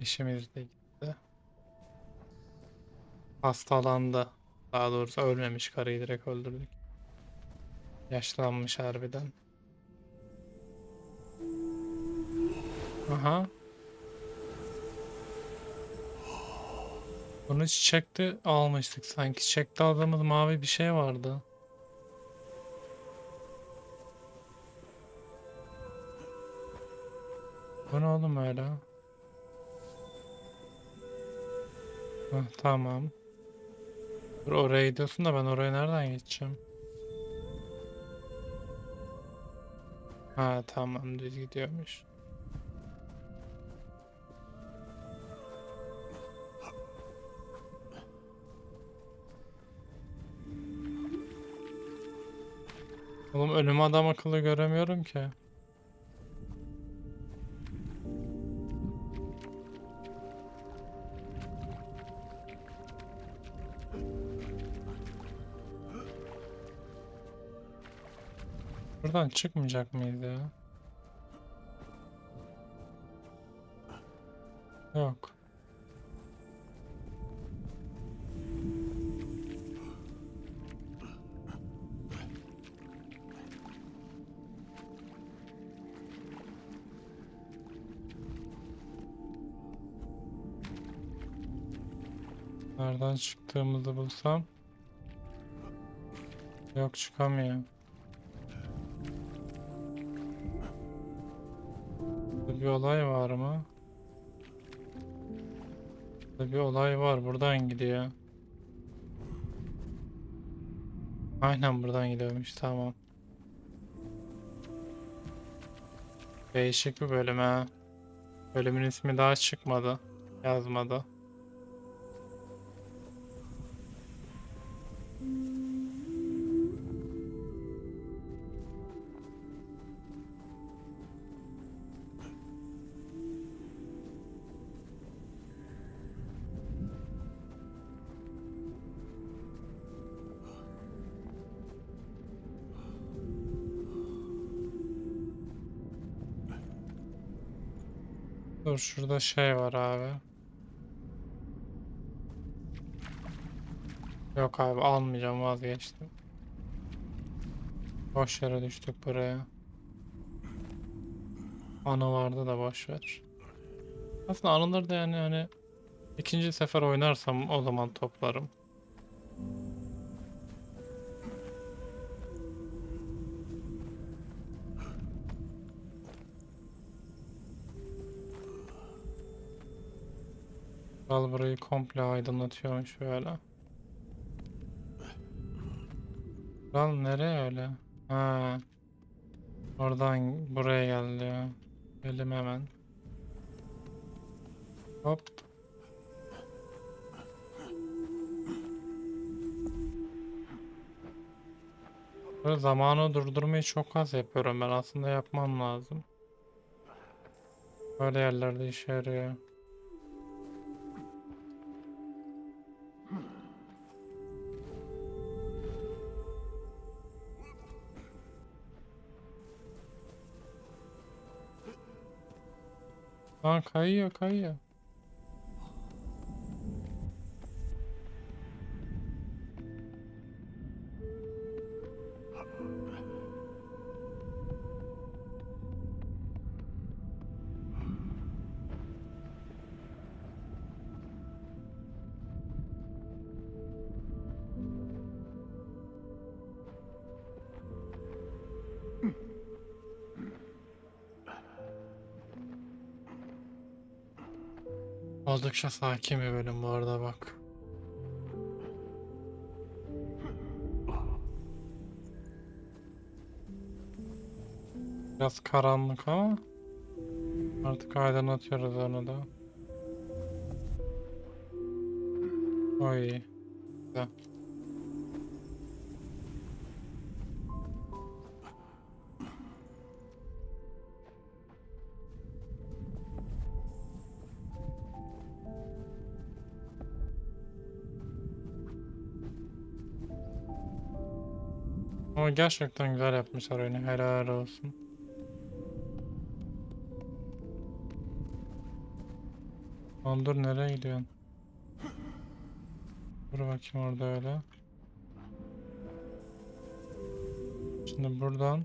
İşimiz de gitti. Hastalandı. Daha doğrusu ölmemiş karıyı direkt öldürdük. Yaşlanmış harbiden. Aha. Bunu çiçekte almıştık sanki. Çiçekte aldığımız mavi bir şey vardı. Bu ne oğlum öyle? Tamam. Oraya gidiyorsun da ben oraya nereden geçeceğim? Ha tamam düz gidiyormuş. Oğlum önüme adam akıllı göremiyorum ki. Buradan çıkmayacak mıyız ya? Yok. Nereden çıktığımızı bulsam. Yok çıkamıyor. Bir olay var mı? Burada bir olay var. Buradan gidiyor. Aynen buradan gidiyormuş. Tamam. Değişik bir bölüm ha. Bölümün ismi daha çıkmadı. Yazmadı. Dur şurada şey var abi. Yok abi almayacağım vazgeçtim. Boş yere düştük buraya. Anı vardı da boş ver. Aslında anıları da yani hani ikinci sefer oynarsam o zaman toplarım. Al burayı komple aydınlatıyormuş böyle. Lan nereye öyle? Ha. Oradan buraya geldi ya. Hemen. Hop. Böyle zamanı durdurmayı çok az yapıyorum ben. Aslında yapmam lazım. Böyle yerlerde işe yarıyor. Lan kayıyor kayıyor. Oldukça sakin bir bölüm bu arada bak. Biraz karanlık ama artık aydınlatıyoruz onu da. Oy. Güzel. Ama gerçekten güzel yapmışlar oyunu. Helal olsun. Lan dur nereye gidiyorsun? Dur bakayım orada öyle. Şimdi buradan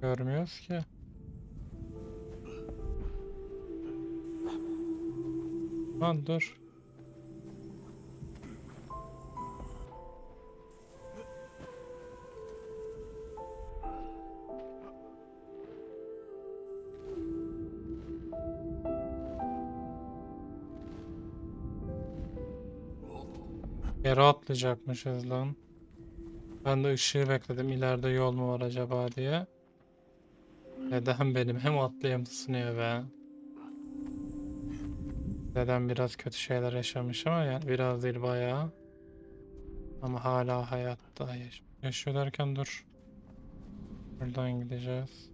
görmüyoruz ki. Lan dur. Yere atlayacakmışız lan. Ben de ışığı bekledim. İleride yol mu var acaba diye. Neden benim hem atlayayım ısınıyor be. Neden biraz kötü şeyler yaşamış ama yani biraz değil bayağı. Ama hala hayatta yaş yaşıyor derken dur. Buradan gideceğiz.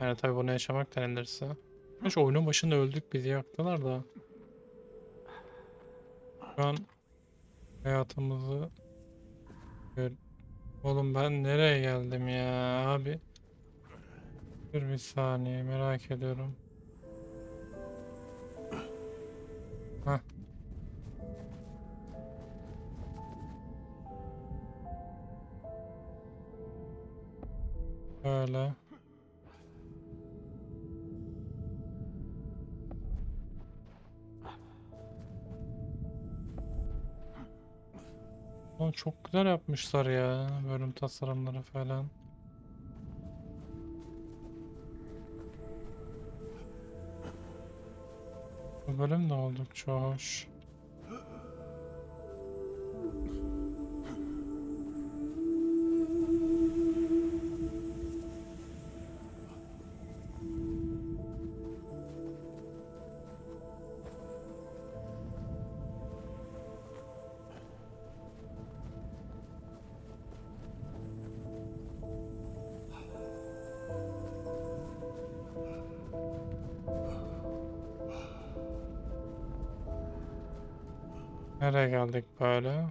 Yani tabii bunu yaşamak denilirse. Şu oyunun başında öldük bizi yaktılar da. An hayatımızı gör- Oğlum ben nereye geldim ya abi? Dur bir saniye merak ediyorum. Hah. Böyle. Oğlum çok güzel yapmışlar ya bölüm tasarımları falan. Bu bölüm de oldukça hoş. Nereye geldik böyle?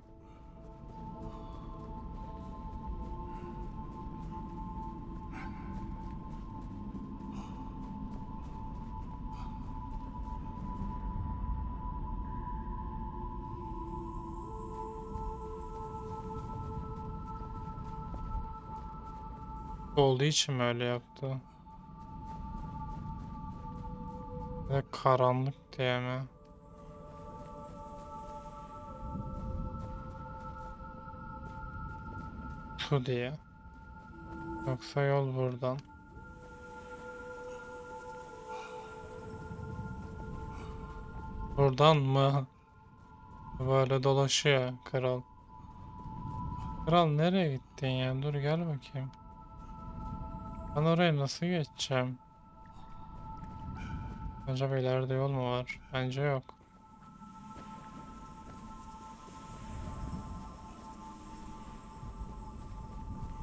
Olduğu için mi öyle yaptı? Ve karanlık diye mi? Su diye. Yoksa yol buradan. Buradan mı? Böyle dolaşıyor kral. Kral nereye gittin ya? Dur gel bakayım. Ben oraya nasıl geçeceğim? Acaba ileride yol mu var? Bence yok.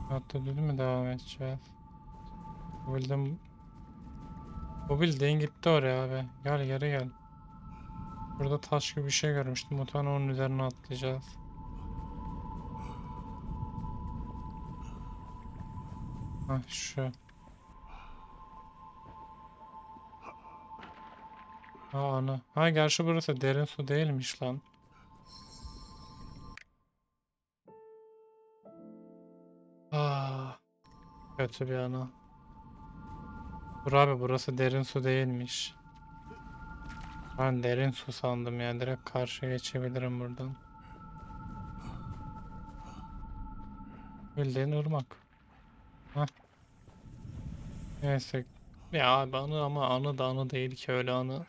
Hatta düz mü devam edeceğiz? Bu bildiğin... Bu bildiğin gitti oraya abi. Gel geri gel. Burada taş gibi bir şey görmüştüm. Muhtemelen onun üzerine atlayacağız. Hah şu. Ha ana. Ha gerçi burası derin su değilmiş lan. Kötü bir ana. Dur abi burası derin su değilmiş. Ben derin su sandım ya. Direkt karşıya geçebilirim buradan. Bildiğin ırmak. Hah. Neyse. Ya anı ama anı da anı değil ki öyle anı.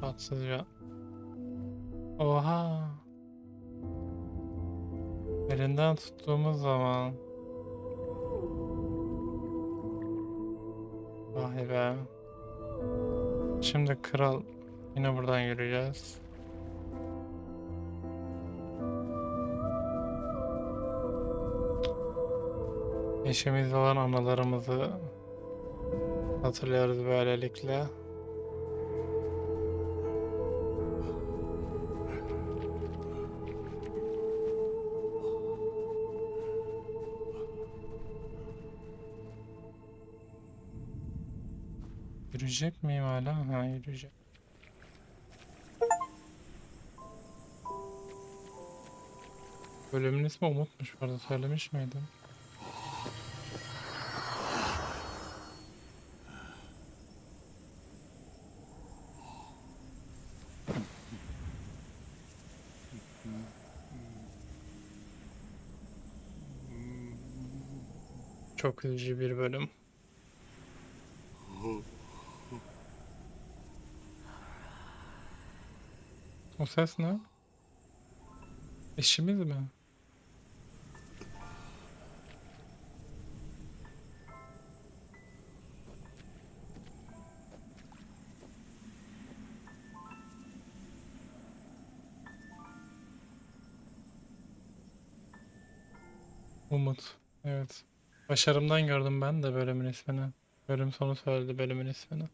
Tatsız ya. Oha. Elinden tuttuğumuz zaman. Vay be. Şimdi kral yine buradan yürüyeceğiz. Eşimizle olan anılarımızı hatırlıyoruz böylelikle. Yürüyecek miyim hala? Ha yürüyecek. Bölümün ismi Umut'muş bu arada söylemiş miydim? Çok üzücü bir bölüm. O ses ne? Eşimiz mi? Umut. Evet. Başarımdan gördüm ben de bölümün ismini. Bölüm sonu söyledi bölümün ismini.